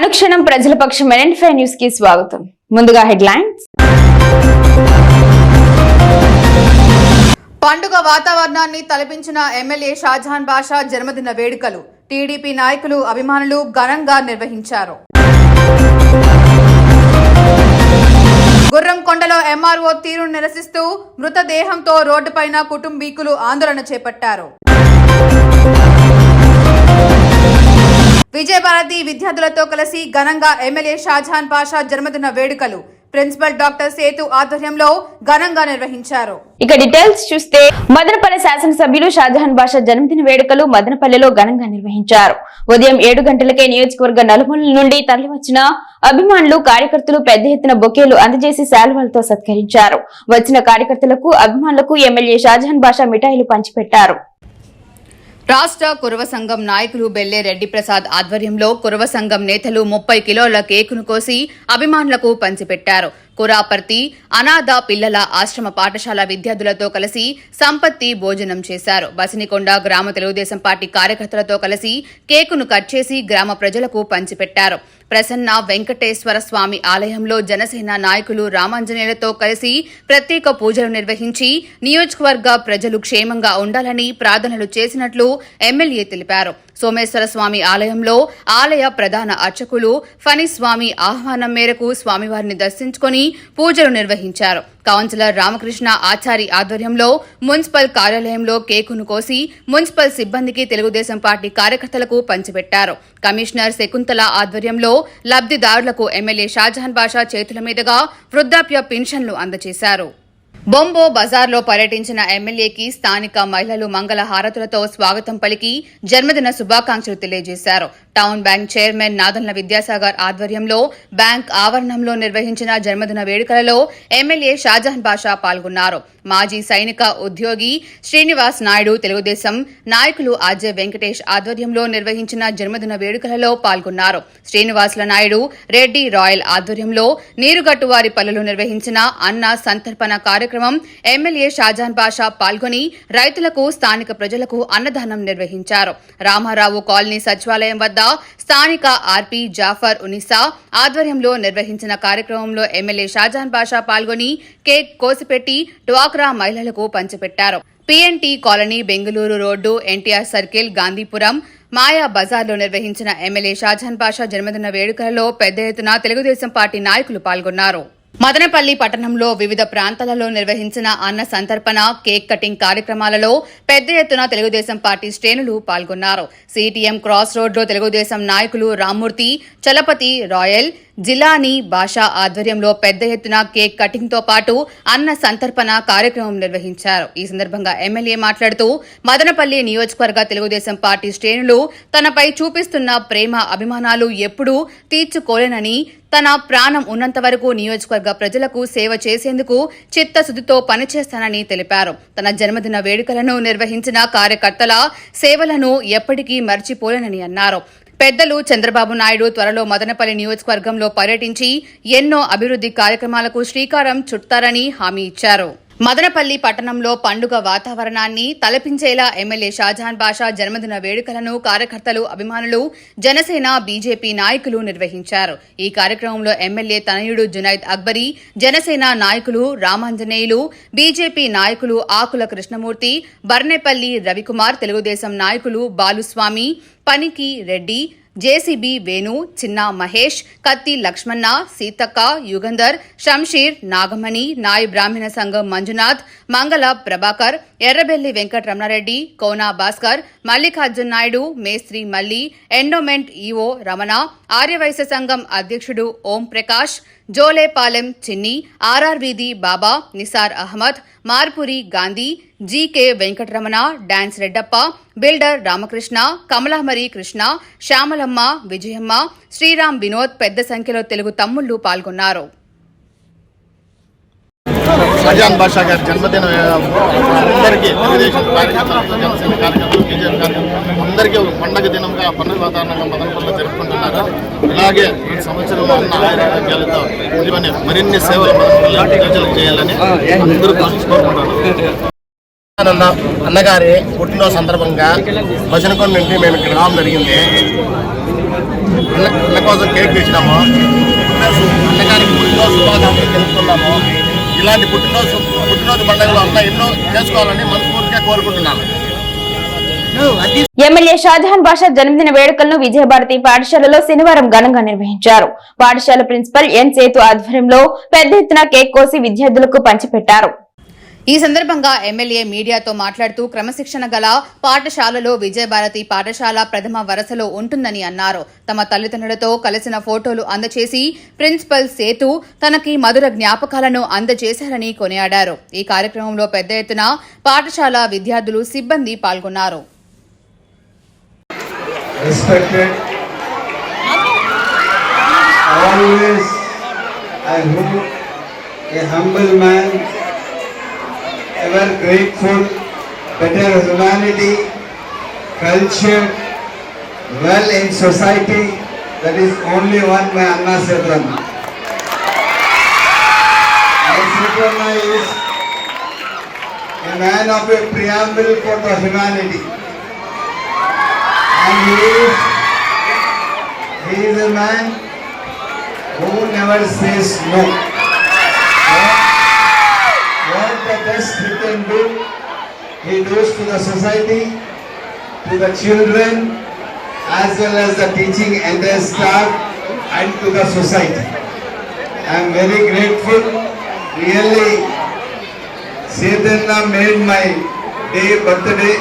అనుక్షణం ప్రజల పక్షం ఎన్ ఫైవ్ న్యూస్కి స్వాగతం. ముందుగా హెడ్లైన్స్. పండుగ వాతావరణాన్ని తలపించిన ఎమ్మెల్యే షాజహాన్ బాషా జన్మదిన వేడుకలు. టీడీపీ నాయకులు అభిమానులు ఘనంగా నిర్వహించారు. గుర్రంకొండలో ఎంఆర్ఓ తీరును నిరసిస్తూ మృతదేహంతో రోడ్డుపైన కుటుంబీకులు ఆందోళన చేపట్టారు. విజయభారతి విద్యార్థులతో కలిసి ఘనంగా ఎమ్మెల్యే షాజహాన్ పాషా జన్మదిన వేడుకలు. ప్రిన్సిపల్ డాక్టర్ సేతు ఆధ్వర్యంలో ఘనంగా నిర్వహించారు. ఇక డీటెయిల్స్ చూస్తే మదనపల్లి శాసనసభ్యులు షాజహాన్ బాషా జన్మదిన వేడుకలు మదనపల్లిలో ఘనంగా నిర్వహించారు. ఉదయం ఏడు గంటలకే నియోజకవర్గ నలుమూలల నుండి తరలివచ్చిన అభిమానులు కార్యకర్తలు పెద్ద ఎత్తున బొకేలు అందజేసి శాలువాలతో సత్కరించారు. వచ్చిన కార్యకర్తలకు అభిమానులకు ఎమ్మెల్యే షాజహాన్ బాషా మిఠాయిలు పంచిపెట్టారు. రాష్ట్ర కురవ సంఘం నాయకులు బెల్లే రెడ్డి ప్రసాద్ ఆధ్వర్యంలో కురవ సంఘం నేతలు ముప్పై కిలోల కేకును కోసి అభిమానులకు పంచిపెట్టారు. కురాపర్తి అనాథ పిల్లల ఆశ్రమ పాఠశాల విద్యార్థులతో కలిసి సంపత్తి భోజనం చేశారు. బసినికొండ గ్రామ తెలుగుదేశం పార్టీ కార్యకర్తలతో కలిసి కేకును కట్ చేసి గ్రామ ప్రజలకు పంచిపెట్టారు. ప్రసన్న వెంకటేశ్వర స్వామి ఆలయంలో జనసేన నాయకులు రామాంజనేయులతో కలిసి ప్రత్యేక పూజలు నిర్వహించి నియోజకవర్గ ప్రజలు క్షేమంగా ఉండాలని ప్రార్థనలు చేసినట్లు ఎమ్మెల్యే తెలిపారు. సోమేశ్వర స్వామి ఆలయంలో ఆలయ ప్రధాన అర్చకులు ఫణిస్వామి ఆహ్వానం మేరకు స్వామివారిని దర్శించుకొని పూజలు నిర్వహించారు. కౌన్సిలర్ రామకృష్ణ ఆచారి ఆధ్వర్యంలో మున్సిపల్ కార్యాలయంలో కేకును కోసి మున్సిపల్ సిబ్బందికి తెలుగుదేశం పార్టీ కార్యకర్తలకు పంచిపెట్టారు. కమిషనర్ శకుంతల ఆధ్వర్యంలో లబ్దిదారులకు ఎమ్మెల్యే షాజహాన్ బాషా చేతుల మీదుగా వృద్ధాప్య పెన్షన్లు అందజేశారు. బొంబో బజార్లో పర్యటించిన ఎమ్మెల్యేకి స్థానిక మహిళలు మంగళ హారతులతో స్వాగతం పలికి జన్మదిన శుభాకాంక్షలు తెలియజేశారు. Town bank chairman Nadanla Vidyasagar ఆధ్వర్యంలో బ్యాంక్ ఆవరణంలో నిర్వహించిన జన్మదిన వేడుకలలో ఎమ్మెల్యే షాజహాన్ బాషా పాల్గొన్నారు. మాజీ సైనిక ఉద్యోగి శ్రీనివాస్ నాయుడు తెలుగుదేశం నాయకులు అజయ్ వెంకటేష్ ఆధ్వర్యంలో నిర్వహించిన జన్మదిన వేడుకలలో పాల్గొన్నారు. శ్రీనివాసుల నాయుడు రెడ్డి రాయల్ ఆధ్వర్యంలో నీరుగట్టువారి పల్లెలు నిర్వహించిన అన్న సంతర్పణ కార్యక్రమం ఎమ్మెల్యే షాజాన్ బాషా పాల్గొని రైతులకు స్థానిక ప్రజలకు అన్నదానం నిర్వహించారు. రామారావు కాలనీ సచివాలయం వద్ద స్థానిక ఆర్పి జాఫర్ ఉనిసా ఆధ్వర్యంలో నిర్వహించిన కార్యక్రమంలో ఎమ్మెల్యే షాజాన్ బాషా పాల్గొని కేక్ కోసిపెట్టి డ్వాక్రా మహిళలకు పంచిపెట్టారు. PNT colony Bengaluru road NTR circle Gandhipuram Maya బజార్లో నిర్వహించిన ఎమ్మెల్యే షాజహాన్ పాషా జన్మదిన వేడుకలలో పెద్ద ఎత్తున తెలుగుదేశం పార్టీ నాయకులు పాల్గొన్నారు. మదనపల్లి పట్టణంలో వివిధ ప్రాంతాలలో నిర్వహించిన అన్న సంతర్పణ కేక్ కటింగ్ కార్యక్రమాలలో పెద్ద ఎత్తున తెలుగుదేశం పార్టీ శ్రేణులు పాల్గొన్నారు. సిటిఎం క్రాస్ రోడ్లో తెలుగుదేశం నాయకులు రామ్మూర్తి చలపతి రాయల్ జిలానీ భాషా ఆధ్వర్యంలో పెద్ద ఎత్తున కేక్ కటింగ్తో పాటు అన్న సంతర్పణ కార్యక్రమం నిర్వహించారు. ఈ సందర్భంగా ఎమ్మెల్యే మాట్లాడుతూ మదనపల్లి నియోజకవర్గ తెలుగుదేశం పార్టీ శ్రేణులు తనపై చూపిస్తున్న ప్రేమ అభిమానాలు ఎప్పుడూ తీర్చుకోలేనని తన ప్రాణం ఉన్నంత వరకు నియోజకవర్గ ప్రజలకు సేవ చేసేందుకు చిత్తశుద్దితో పనిచేస్తానని తెలిపారు. తన జన్మదిన వేడుకలను నిర్వహించిన కార్యకర్తల సేవలను ఎప్పటికీ మర్చిపోలేనని అన్నారు. పెద్దలు చంద్రబాబు నాయుడు త్వరలో మదనపల్లి నియోజకవర్గంలో పర్యటించి ఎన్నో అభివృద్ది కార్యక్రమాలకు శ్రీకారం చుట్టారని హామీ ఇచ్చారు. మదనపల్లి పట్టణంలో పండుగ వాతావరణాన్ని తలపించేలా ఎమ్మెల్యే షాజహాన్ బాషా జన్మదిన వేడుకలను కార్యకర్తలు అభిమానులు జనసేన బీజేపీ నాయకులు నిర్వహించారు. ఈ కార్యక్రమంలో ఎమ్మెల్యే తనయుడు జునైద్ అక్బరీ జనసేన నాయకులు రామాంజనేయులు బీజేపీ నాయకులు ఆకుల కృష్ణమూర్తి బర్నేపల్లి రవికుమార్ తెలుగుదేశం నాయకులు బాలుస్వామి పనికి రెడ్డి జేసీబీ వేణు చిన్న మహేష్ కత్తి లక్ష్మణ సీతక్క యుగంధర్ షంషీర్ నాగమణి నాయ్ బ్రాహ్మణ సంఘం మంజునాథ్ మంగళ ప్రభాకర్ ఎర్రబెల్లి వెంకటరమణారెడ్డి కోనా భాస్కర్ మల్లికార్జున్ నాయుడు మేస్త్రి మల్లి ఎండోమెంట్ ఈవో రమణ ఆర్యవైశ్య సంఘం అధ్యక్షుడు ఓం ప్రకాష్ జోలేపాలెం చిన్ని ఆర్ఆర్ వీధి Baba Nisar Ahmed Marpuri Gandhi GK Venkataramana dance Reddappa builder Ramakrishna Kamalamari Krishna Syamalamma Vijayamma Sriram Vinod పెద్ద సంఖ్యలో తెలుగు తమ్ముళ్ళు పాల్గొన్నారు. షాజాన్ బాషా గారి జన్మదిన అందరికీ తెలుగుదేశం కార్యకర్తలకు జనసేన కార్యకర్తలు బీజేపీ కార్యకర్తలు అందరికీ ఒక పండగ దినంగా పండుగ వాతావరణంగా మదనపల్లిలో జరుపుకుంటున్నారు. ఇలాగే సంవత్సరం అన్న ఆరోగ్యాలతో ఇవన్నీ మరిన్ని సేవలు మదనపల్లి ప్రజలకు చేయాలని అందరూ కోరుకుంటున్నారు. అన్న అన్నగారి పుట్టినరోజు సందర్భంగా భజనకొండ నుండి మేము ఇక్కడ రావడం జరిగింది. అన్న కోసం కేక్ ఇచ్చినాము అన్నగారికి పుట్టినరోజు శుభాకాంక్షలు తెలుపుతున్నాము. ఇలాంటి పుట్టినరోజు పుట్టినరోజు పండుగలు అంతా ఎన్నో చేసుకోవాలని మనస్ఫూర్తిగా కోరుకుంటున్నాను. ఎమ్మెల్యే షాజహాన్ బాషా జన్మదిన వేడుకలను విజయభారతి పాఠశాలలో శనివారం ఘనంగా నిర్వహించారు. పాఠశాల ప్రిన్సిపల్ ఎన్ సేతు ఆధ్వర్యంలో పెద్ద ఎత్తున కేక్ కోసి విద్యార్థులకు పంచిపెట్టారు. ఈ సందర్భంగా ఎమ్మెల్యే మీడియాతో మాట్లాడుతూ క్రమశిక్షణ గల పాఠశాలలో విజయభారతి పాఠశాల ప్రథమ వరుసలో ఉంటుందని అన్నారు తమ తల్లిదండ్రులతో కలిసిన ఫోటోలు అందజేసి ప్రిన్సిపల్ సేతు తనకి మధుర జ్ఞాపకాలను అందజేశారని కొనియాడారు ఈ కార్యక్రమంలో పెద్ద ఎత్తున పాఠశాల విద్యార్థులు సిబ్బంది పాల్గొన్నారు. Always, I hope a humble man, ever grateful, better humanity, culture, well in society. That is only one my Anna. My Sedrana is a man of a preamble for the humanity. And he is, he is a man who never says no. He does to the society, to the children, as well as the teaching and the staff and to the society. I am very grateful, really, Chaitanya made my day, birthday,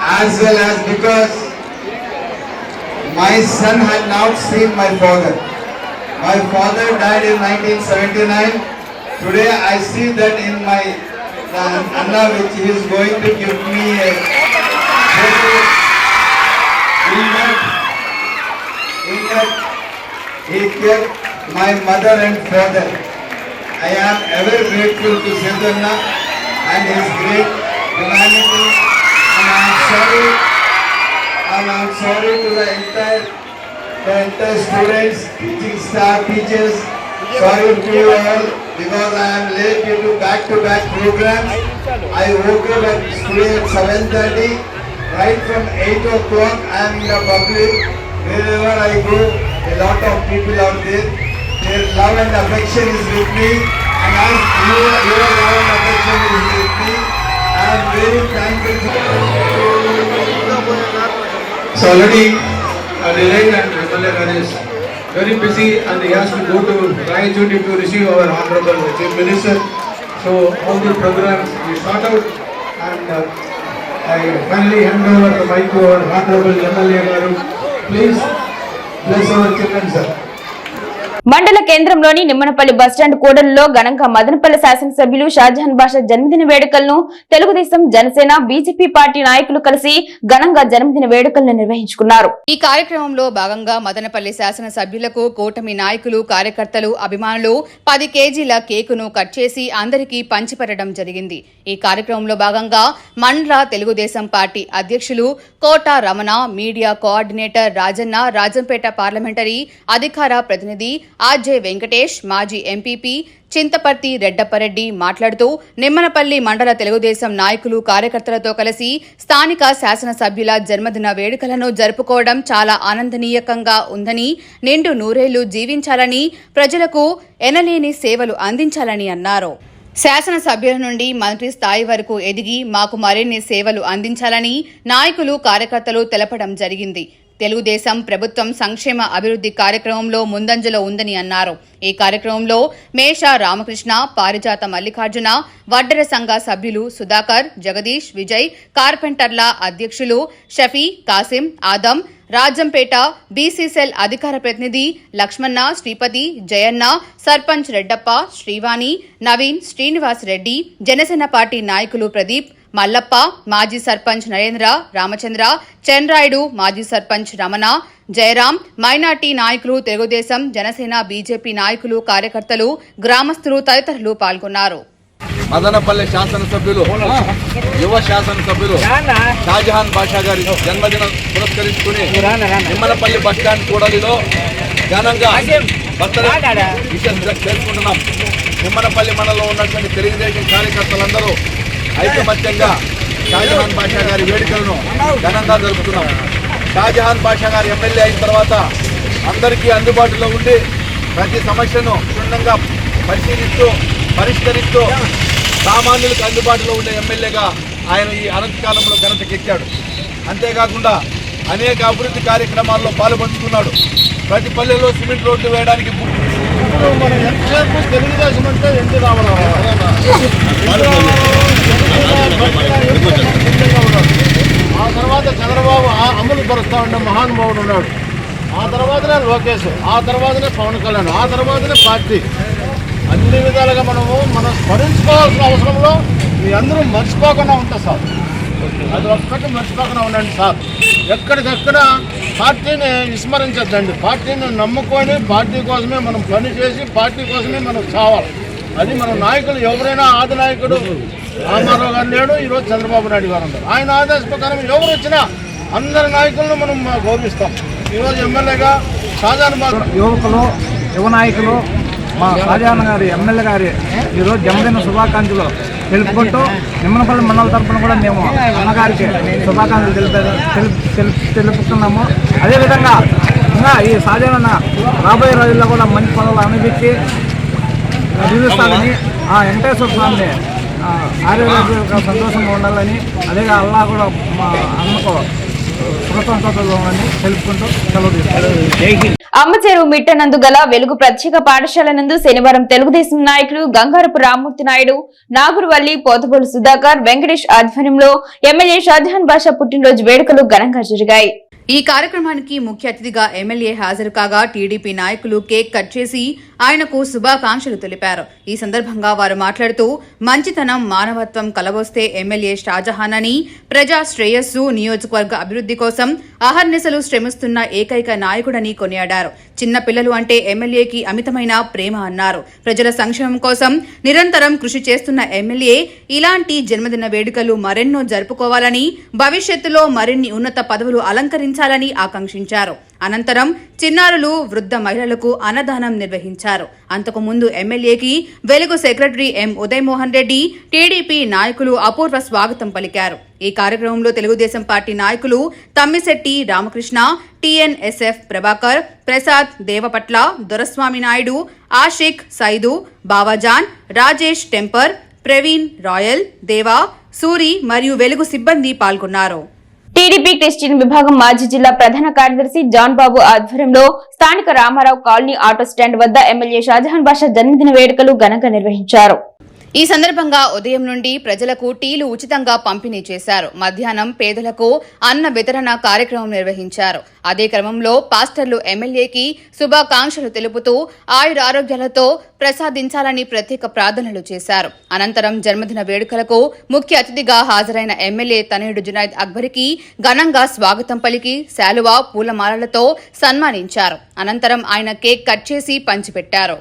as well as because my son had not seen my father. My father died in 1979. Today I see that in my uh, Anna which he is going to give me a that, in that he kept my mother and father. I am ever grateful to Siddharna and his great humanity and I am sorry and I am sorry to the entire, the entire students, teaching staff, teachers, sorry to you all because I am late due to back-to-back programs. I woke up at today at seven thirty, right from eight o'clock I am in the public. Wherever I go, a lot of people out there, their love and affection is with me and I, your, your love and affection is with me. I am very thankful So already uh, delayed and MLA Ganesh very busy and he has to go to Rayachudi to receive our honorable chief minister. So all the programs we sort out and uh, I finally hand over the mic to our honorable MLA Garu. Please bless our children sir. మండల కేంద్రంలోని Nimmanapalli bus stand కూడలిలో ఘనంగా మదనపల్లి శాసనసభ్యులు షాజహాన్ బాషా జన్మదిన వేడుకలను Telugu Desam Janasena BJP party నాయకులు కలిసి ఘనంగా జన్మదిన వేడుకలను నిర్వహించుకున్నారు. ఈ కార్యక్రమంలో భాగంగా మదనపల్లి శాసన సభ్యులకు కూటమి నాయకులు కార్యకర్తలు అభిమానులు పది కేజీల కేకును కట్ చేసి అందరికీ పంచిపెట్టడం జరిగింది. ఈ కార్యక్రమంలో భాగంగా మండల తెలుగుదేశం పార్టీ అధ్యక్షులు Kota Ramana media coordinator Rajanna Rajampet parliamentary అధికార ప్రతినిధి ఆర్జే వెంకటేష్ మాజీ ఎంపీపీ చింతపర్తి రెడ్డప్పరెడ్డి మాట్లాడుతూ నిమ్మనపల్లి మండల తెలుగుదేశం నాయకులు కార్యకర్తలతో కలిసి స్థానిక శాసనసభ్యుల జన్మదిన వేడుకలను జరుపుకోవడం చాలా ఆనందనీయకంగా ఉందని నిండు నూరేళ్ళు జీవించాలని ప్రజలకు ఎనలేని సేవలు అందించాలని అన్నారు. శాసనసభ్యుల నుండి మంత్రి స్థాయి వరకు ఎదిగి మాకు మరిన్ని సేవలు అందించాలని నాయకులు కార్యకర్తలు తెలపడం జరిగింది. తెలుగుదేశం ప్రభుత్వం సంక్షేమ అభివృద్ధి కార్యక్రమంలో ముందంజలో ఉందని అన్నారు. ఈ కార్యక్రమంలో మేష రామకృష్ణ పారిజాత మల్లికార్జున వడ్డెర సంఘ సభ్యులు సుధాకర్ జగదీష్ విజయ్ కార్పెంటర్ల అధ్యక్షులు షఫీ కాసిం ఆదం రాజంపేట బీసీసెల్ అధికార ప్రతినిధి లక్ష్మణ శ్రీపతి జయన్న సర్పంచ్ రెడ్డప్ప శ్రీవాణి నవీన్ శ్రీనివాస్ రెడ్డి జనసేన పార్టీ నాయకులు ప్రదీప్ మల్లప్ప మాజీ సర్పంచ్ నరేంద్ర రామచంద్ర చంద్రాయుడు మాజీ సర్పంచ్ రమణ జయరాం మైనార్టీ నాయకులు తెలుగుదేశం జనసేన బీజేపీ నాయకులు కార్యకర్తలు గ్రామస్తులు తదితరులు పాల్గొన్నారు. మదనపల్లి శాసనసభ్యులు యువ శాసనసభ్యులు షాజహాన్ బాషా గారి జన్మదినం పురస్కరించుకుని నిమ్మలపల్లి బస్టాండ్ కూడలిలో ఘనంగా చేసుకుంటున్నాం. నిమ్మలపల్లి మండలంలో ఉన్నటువంటి తెలుగుదేశం కార్యకర్తలందరూ ఐకమత్యంగా షాజహాన్ బాషా గారి వేడుకలను ఘనంగా జరుపుతున్నాం. షాజహాన్ బాషా గారు ఎమ్మెల్యే అయిన తర్వాత అందరికీ అందుబాటులో ఉండి ప్రతి సమస్యను క్షుణ్ణంగా పరిశీలిస్తూ పరిష్కరిస్తూ సామాన్యులకు అందుబాటులో ఉండే ఎమ్మెల్యేగా ఆయన ఈ అనంతకాలంలో ఘనతకెక్కాడు అంతేకాకుండా అనేక అభివృద్ధి కార్యక్రమాల్లో పాల్పంచుకున్నాడు. ప్రతి పల్లెలో సిమెంట్ రోడ్డు వేయడానికి తెలుగుదేశం అంటే ఎన్టీ రామారావు ఆ తర్వాత చంద్రబాబు ఆ అమలు పరుస్తా ఉండే మహానుభావుడు ఉన్నాడు. ఆ తర్వాతనే లోకేష్ ఆ తర్వాతనే పవన్ కళ్యాణ్ ఆ తర్వాతనే పార్టీ. అన్ని విధాలుగా మనము మనం స్మరించుకోవాల్సిన అవసరంలో మీ అందరూ మర్చిపోకుండా ఉంటారు సార్. అది ఒక్కటి మర్చిపోకుండా ఉండండి సార్. ఎక్కడికక్కడ పార్టీని విస్మరించద్దండి. పార్టీని నమ్ముకొని పార్టీ కోసమే మనం పని చేసి పార్టీ కోసమే మనం చావాలి. అది మన నాయకులు ఎవరైనా ఆది నాయకుడు రామారావు గారు లేడు ఈరోజు చంద్రబాబు నాయుడు గారు ఉన్నారు. ఆయన ఆదేశ ప్రకారం ఎవరు వచ్చినా అందరి నాయకులను మనం గౌరవిస్తాం. ఈరోజు ఎమ్మెల్యేగా షాజాన్ యువకులు యువ నాయకులు మా షాజహాన్ గారి ఎమ్మెల్యే గారి ఈరోజు జన్మదిన శుభాకాంక్షలు తెలుపుకుంటూ నిమ్మనపల్లి మండల తరఫున కూడా మేము అన్నగారికి శుభాకాంక్షలు తెలిపే తెలుపు తెలుపు తెలుపుతున్నాము. అదేవిధంగా ఇంకా ఈ షాజహాన్ రాబోయే రోజుల్లో కూడా మంచి పనులు అనిపించి జీవిస్తానని ఆ వెంకటేశ్వర స్వామిని ఆరోగ్య సంతోషంగా ఉండాలని అదే అల్లా కూడా మా తీసుకుంటాం. అమ్మచేరు మిట్టనందు గల వెలుగు ప్రత్యేక పాఠశాల నందు శనివారం తెలుగుదేశం నాయకులు గంగారపు రామ్మూర్తి నాయుడు నాగురువల్లి పోతబోలు సుధాకర్ వెంకటేష్ ఆధ్వర్యంలో ఎమ్మెల్యే షాజహాన్ బాషా పుట్టినరోజు వేడుకలు ఘనంగా జరిగాయి. ఈ కార్యక్రమానికి ముఖ్య అతిథిగా ఎమ్మెల్యే హాజరు కాగా టీడీపీ నాయకులు కేక్ కట్ చేసి ఆయనకు శుభాకాంక్షలు తెలిపారు. ఈ సందర్భంగా వారు మాట్లాడుతూ మంచితనం మానవత్వం కలవొస్తే ఎమ్మెల్యే షాజహాన్ అని ప్రజా శ్రేయస్సు నియోజకవర్గ అభివృద్ధి కోసం అహర్నిశలు శ్రమిస్తున్న ఏకైక నాయకుడని కొనియాడారు. చిన్న పిల్లలు అంటే ఎమ్మెల్యేకి అమితమైన ప్రేమ అన్నారు. ప్రజల సంక్షేమం కోసం నిరంతరం కృషి చేస్తున్న ఎమ్మెల్యే ఇలాంటి జన్మదిన వేడుకలు మరెన్నో జరుపుకోవాలని భవిష్యత్తులో మరిన్ని ఉన్నత పదవులు అందించాలని ఆకాంక్షించారు. అనంతరం చిన్నారులు వృద్ధ మహిళలకు అన్నదానం నిర్వహించారు. అంతకుముందు ఎమ్మెల్యేకి Velugu secretary M. Udayamohan Reddy TDP నాయకులు అపూర్వ స్వాగతం పలికారు. ఈ కార్యక్రమంలో తెలుగుదేశం పార్టీ నాయకులు Tammisetti Ramakrishna TNSF Prabhakar Prasad Devapatla Doraswamy Naidu Ashiq Saidu Bavajan Rajesh temper Praveen royal Deva Suri మరియు వెలుగు సిబ్బంది పాల్గొన్నారు. టీడీపీ క్రిస్టియన్ విభాగం మాజీ జిల్లా ప్రధాన కార్యదర్శి జాన్ బాబు ఆధ్వర్యంలో స్థానిక రామారావు కాలనీ ఆటో స్టాండ్ వద్ద ఎమ్మెల్యే షాజహాన్ బాషా జన్మదిన వేడుకలు ఘనంగా నిర్వహించారు. ఈ సందర్భంగా ఉదయం నుండి ప్రజలకు టీలు ఉచితంగా పంపిణీ చేశారు. మధ్యాహ్నం పేదలకు అన్న వితరణ కార్యక్రమం నిర్వహించారు. అదే క్రమంలో పాస్టర్లు ఎమ్మెల్యేకి శుభాకాంక్షలు తెలుపుతూ ఆయురారోగ్యాలతో ప్రసాదించాలని ప్రత్యేక ప్రార్థనలు చేశారు. అనంతరం జన్మదిన వేడుకలకు ముఖ్య అతిథిగా హాజరైన ఎమ్మెల్యే తనయుడు జునైద్ అక్బర్కి ఘనంగా స్వాగతం పలికి శాలువా పూలమాలలతో సన్మానించారు. అనంతరం ఆయన కేక్ కట్ చేసి పంచిపెట్టారు.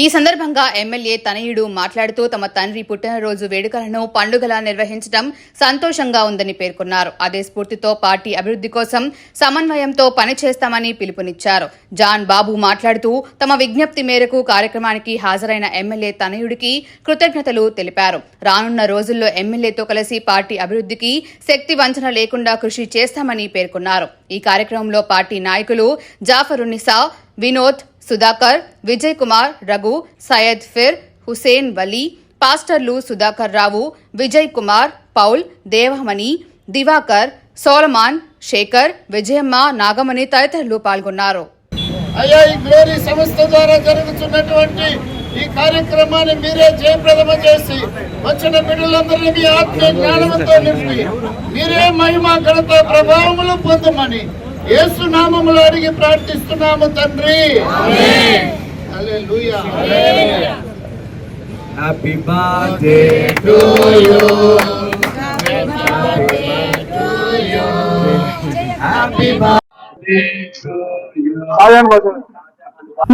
ఈ సందర్భంగా ఎమ్మెల్యే తనయుడు మాట్లాడుతూ తమ తండ్రి పుట్టినరోజు వేడుకలను పండుగలా నిర్వహించడం సంతోషంగా ఉందని పేర్కొన్నారు. అదే స్ఫూర్తితో పార్టీ అభివృద్ధి కోసం సమన్వయంతో పనిచేస్తామని పిలుపునిచ్చారు. జాన్ బాబు మాట్లాడుతూ తమ విజ్ఞప్తి మేరకు కార్యక్రమానికి హాజరైన ఎమ్మెల్యే తనయుడికి కృతజ్ఞతలు తెలిపారు. రానున్న రోజుల్లో ఎమ్మెల్యేతో కలిసి పార్టీ అభివృద్ధికి శక్తి వంచన లేకుండా కృషి చేస్తామని పేర్కొన్నారు. ఈ కార్యక్రమంలో పార్టీ నాయకులు జాఫరునిసా వినోద్ సుధాకర్ విజయ్ కుమార్ రఘు సయ్యద్ ఫిర్ హుసేన్ వలీ పాస్టర్లు సుధాకర్ రావు విజయ్ కుమార్ పౌల్ దేవమణి దివాకర్ సోలమాన్ శేఖర్ విజయమ్మ నాగమణి తదితరులు పాల్గొన్నారు. అయ్యా ఈ గ్లోరీ సంస్థ ద్వారా జరుగుతున్నటువంటి ఈ కార్యక్రమాన్ని మీరే జయప్రదమ చేసి వచ్చిన బిడ్డలందరినీ మీ ఆత్మీయ జ్ఞానంతో నింపి మీరే మహిమ ఘనత ప్రభావములు పొందమని యేసు నామములో అడిగి ప్రార్థిస్తున్నాము తండ్రి. Hallelujah. Happy birthday to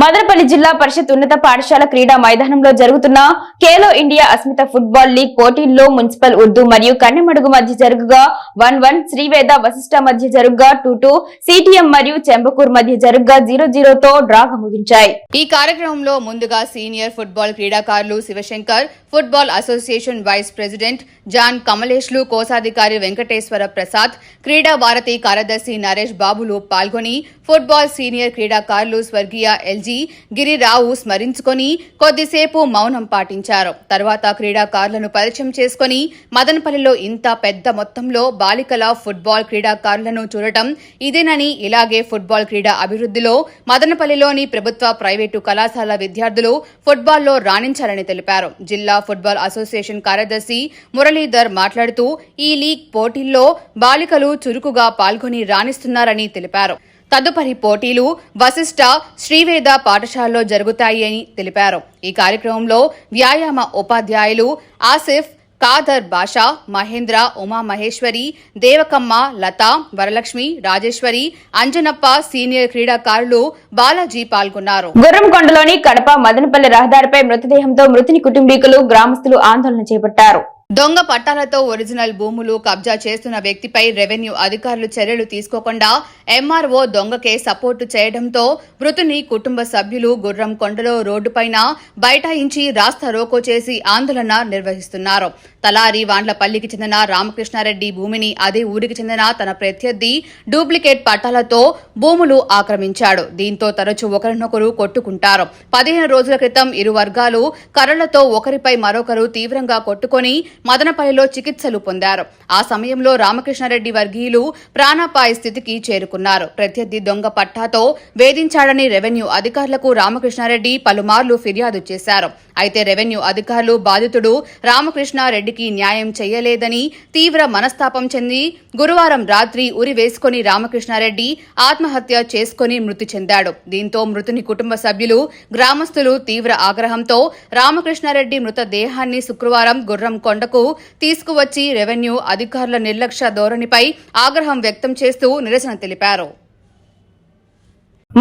Madanapalle zilla parishad ఉన్నత పాఠశాల క్రీడా మైదానంలో జరుగుతున్న Khelo India Asmita football league పోటీల్లో మున్సిపల్ ఉర్దూ మరియు కన్నెమడుగు మధ్య జరుగుగా వన్ వన్ శ్రీవేద వశిష్ట మధ్య జరుగుగా టూ టూ సిటిఎం మరియు చెంబకూర్ మధ్య జరుగుగా జీరో జీరోతో డ్రాగా ముగించాయి. ఈ కార్యక్రమంలో ముందుగా సీనియర్ ఫుట్బాల్ క్రీడాకారులు Sivasankar football association vice president John కమలేష్లు కోశాధికారి వెంకటేశ్వర ప్రసాద్ క్రీడా భారతి కార్యదర్శి నరేష్ బాబులు పాల్గొని ఫుట్బాల్ సీనియర్ క్రీడాకారులు స్వర్గీయ ఎల్జీ గిరిరావు స్మరించుకొని కొద్దిసేపు మౌనం పాటించారు. తర్వాత క్రీడాకారులను పరిచయం చేసుకుని మదనపల్లిలో ఇంత పెద్ద మొత్తంలో బాలికల ఫుట్బాల్ క్రీడాకారులను చూడటం ఇదేనని ఇలాగే ఫుట్బాల్ క్రీడా అభివృద్ధిలో మదనపల్లిలోని ప్రభుత్వ ప్రైవేటు కళాశాల విద్యార్థులు ఫుట్బాల్లో రాణించాలని తెలిపారు. జిల్లా ఫుట్బాల్ అసోసియేషన్ కార్యదర్శి మురళీధర్ మాట్లాడుతూ ఈ లీగ్ పోటీల్లో బాలికలు చురుకుగా పాల్గొని రాణిస్తున్నారని తెలిపారు. తదుపరి పోటీలు వశిష్ట శ్రీవేద పాఠశాలలో జరుగుతాయని తెలిపారు. ఈ కార్యక్రమంలో వ్యాయామ ఉపాధ్యాయులు ఆసిఫ్ కాదర్ బాషా మహేంద్ర ఉమా మహేశ్వరి దేవకమ్మ లత వరలక్ష్మి రాజేశ్వరి అంజనప్ప సీనియర్ క్రీడాకారులు బాలాజీ పాల్గొన్నారు. గుర్రంకొండలోని కడప మదనపల్లి రహదారిపై మృతదేహంతో మృతుని కుటుంబీకులు గ్రామస్తులు ఆందోళన చేపట్టారు. దొంగ పట్టాలతో ఒరిజినల్ భూములు కబ్జా చేస్తున్న వ్యక్తిపై రెవెన్యూ అధికారులు చర్యలు తీసుకోకుండా ఎంఆర్ఓ దొంగకే సపోర్టు చేయడంతో మృతుని కుటుంబ సభ్యులు గుర్రం కొండలో రోడ్డుపైన బైఠాయించి రాస్తా రోకో చేసి ఆందోళన నిర్వహిస్తున్నారు. తలారి వాండ్లపల్లికి చెందిన రామకృష్ణారెడ్డి భూమిని అదే ఊరికి చెందిన తన ప్రత్యర్థి డూప్లికేట్ పట్టాలతో భూములు ఆక్రమించాడు. దీంతో తరచూ ఒకరినొకరు కొట్టుకుంటారు. పదిహేను రోజుల క్రితం ఇరు వర్గాలు కర్రలతో ఒకరిపై మరొకరు తీవ్రంగా కొట్టుకొని మదనపల్లిలో చికిత్సలు పొందారు. ఆ సమయంలో రామకృష్ణారెడ్డి వర్గీయులు ప్రాణాపాయ స్థితికి చేరుకున్నారు. ప్రత్యర్థి దొంగ పట్టాతో వేధించాడని రెవెన్యూ అధికారులకు రామకృష్ణారెడ్డి పలుమార్లు ఫిర్యాదు చేశారు. అయితే రెవెన్యూ అధికారులు బాధితుడు రామకృష్ణారెడ్డికి న్యాయం చేయలేదని తీవ్ర మనస్తాపం చెంది గురువారం రాత్రి ఉరి వేసుకుని రామకృష్ణారెడ్డి ఆత్మహత్య చేసుకుని మృతి చెందాడు. దీంతో మృతుని కుటుంబ సభ్యులు గ్రామస్తులు తీవ్ర ఆగ్రహంతో రామకృష్ణారెడ్డి మృతదేహాన్ని శుక్రవారం గుర్రం కొండ కొండకు తీసుకువచ్చి రెవెన్యూ అధికారుల నిర్లక్ష్య ధోరణిపై ఆగ్రహం వ్యక్తం చేస్తూ నిరసన తెలిపారు.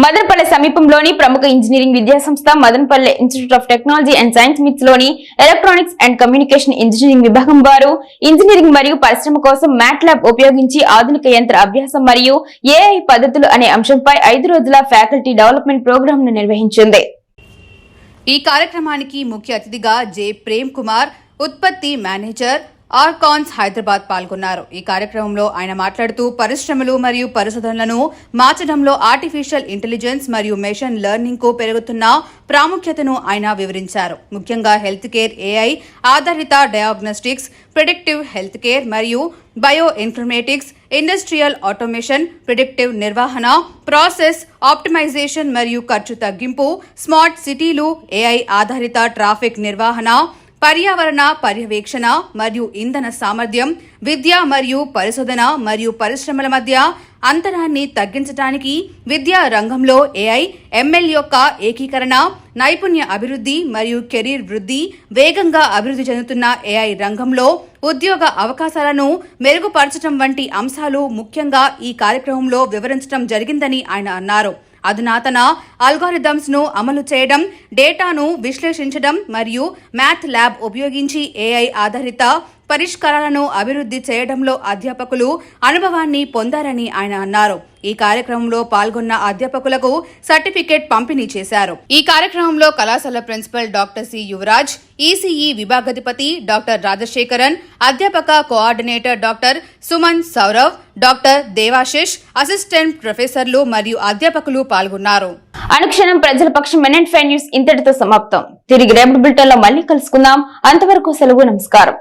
మదనపల్లె సమీపంలోని ప్రముఖ ఇంజనీరింగ్ విద్యాసంస్థ Madanapalle institute of technology and science మిట్స్లోని electronics and communication engineering విభాగం వారు ఇంజనీరింగ్ మరియు పరిశ్రమ కోసం మ్యాట్ ల్యాబ్ ఉపయోగించి ఆధునిక యంత్ర అభ్యాసం మరియు ఏఐ పద్ధతులు అనే అంశంపై ఐదు రోజుల ఫ్యాకల్టీ డెవలప్మెంట్ ప్రోగ్రామ్ను నిర్వహించింది. ఈ కార్యక్రమానికి ముఖ్య అతిథిగా జె. ప్రేమ్ కుమార్ ఉత్పత్తి మేనేజర్ ఆర్కాన్స్ హైదరాబాద్ పాల్గొన్నారు. ఈ కార్యక్రమంలో ఆయన మాట్లాడుతూ పరిశ్రమలు మరియు పరిశోధనలను మార్చడంలో ఆర్టిఫిషియల్ ఇంటెలిజెన్స్ మరియు మెషిన్ లెర్నింగ్కు పెరుగుతున్న ప్రాముఖ్యతను ఆయన వివరించారు. ముఖ్యంగా హెల్త్ కేర్ ఏఐ ఆధారిత డయాగ్నోస్టిక్స్ ప్రిడిక్టివ్ హెల్త్ కేర్ మరియు bio informatics industrial automation predictive నిర్వహణ ప్రాసెస్ ఆప్టిమైజేషన్ మరియు ఖర్చు తగ్గింపు స్మార్ట్ సిటీలు ఏఐ ఆధారిత ట్రాఫిక్ నిర్వహణ పర్యావరణ పర్యవేక్షణ మరియు ఇంధన సామర్థ్యం విద్య మరియు పరిశోధన మరియు పరిశ్రమల మధ్య అంతరాన్ని తగ్గించడానికి విద్యా రంగంలో ఏఐ ఎంఎల్ యొక్క ఏకీకరణ నైపుణ్య అభివృద్ధి మరియు కెరీర్ వృద్ధి వేగంగా అభివృద్ధి చెందుతున్న ఏఐ రంగంలో ఉద్యోగ అవకాశాలను మెరుగుపరచడం వంటి అంశాలు ముఖ్యంగా ఈ కార్యక్రమంలో వివరించడం జరిగిందని ఆయన అన్నారు. అధునాతన అల్గోరిథమ్స్ను అమలు చేయడం డేటాను విశ్లేషించడం మరియు మ్యాథ్ ల్యాబ్ ఉపయోగించి ఏఐ ఆధారిత పరిష్కారాలను అభివృద్ధి చేయడంలో అధ్యాపకులు అనుభవాన్ని పొందారని ఆయన అన్నారు. ఈ కార్యక్రమంలో పాల్గొన్న అధ్యాపకులకు సర్టిఫికేట్ పంపిణీ చేశారు. ఈ కార్యక్రమంలో కళాశాల principal doctor C Yuvaraj ECE విభాగాధిపతి doctor Rajasekaran అధ్యాపక coordinator doctor Suman Sourav doctor Devashish assistant ప్రొఫెసర్లు మరియు అధ్యాపకులు పాల్గొన్నారు. అనుక్షణం ప్రజల పక్షం మెనెంట్ ఫైవ్ న్యూస్ ఇంతటితో సమాప్తం. తిరిగి రేపటి బులెటిన్లో మళ్ళీ కలుసుకుందాం. అంతవరకు సెలవు నమస్కారం.